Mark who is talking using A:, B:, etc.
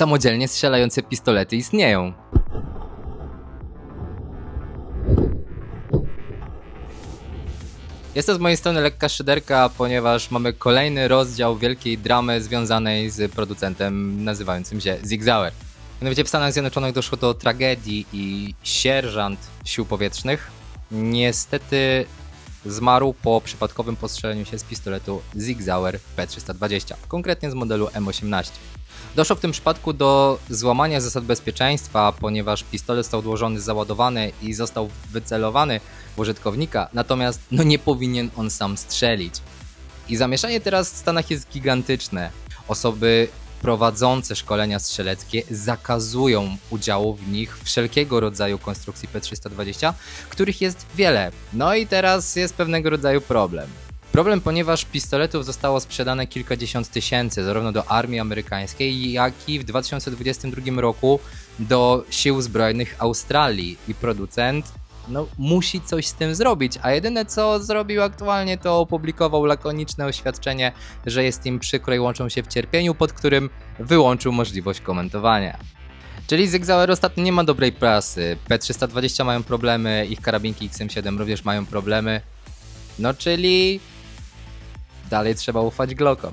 A: samodzielnie strzelające pistolety istnieją. Jest to z mojej strony lekka szyderka, ponieważ mamy kolejny rozdział wielkiej dramy związanej z producentem nazywającym się Zig Zauer. Mianowicie w Stanach Zjednoczonych doszło do tragedii i sierżant sił powietrznych niestety zmarł po przypadkowym postrzeleniu się z pistoletu Zig Zauer P320, konkretnie z modelu M18. Doszło w tym przypadku do złamania zasad bezpieczeństwa, ponieważ pistolet został odłożony, załadowany i został wycelowany w użytkownika, natomiast no nie powinien on sam strzelić. I zamieszanie teraz w Stanach jest gigantyczne. Osoby prowadzące szkolenia strzeleckie zakazują udziału w nich wszelkiego rodzaju konstrukcji P320, których jest wiele. No i teraz jest pewnego rodzaju problem. Problem, ponieważ pistoletów zostało sprzedane kilkadziesiąt tysięcy, zarówno do armii amerykańskiej, jak i w 2022 roku do sił zbrojnych Australii. I producent no, musi coś z tym zrobić, a jedyne co zrobił aktualnie to opublikował lakoniczne oświadczenie, że jest im przykro i łączą się w cierpieniu, pod którym wyłączył możliwość komentowania. Czyli Zig Zauer ostatnio nie ma dobrej prasy, P320 mają problemy, ich karabinki XM7 również mają problemy, no czyli dalej trzeba ufać Glockom.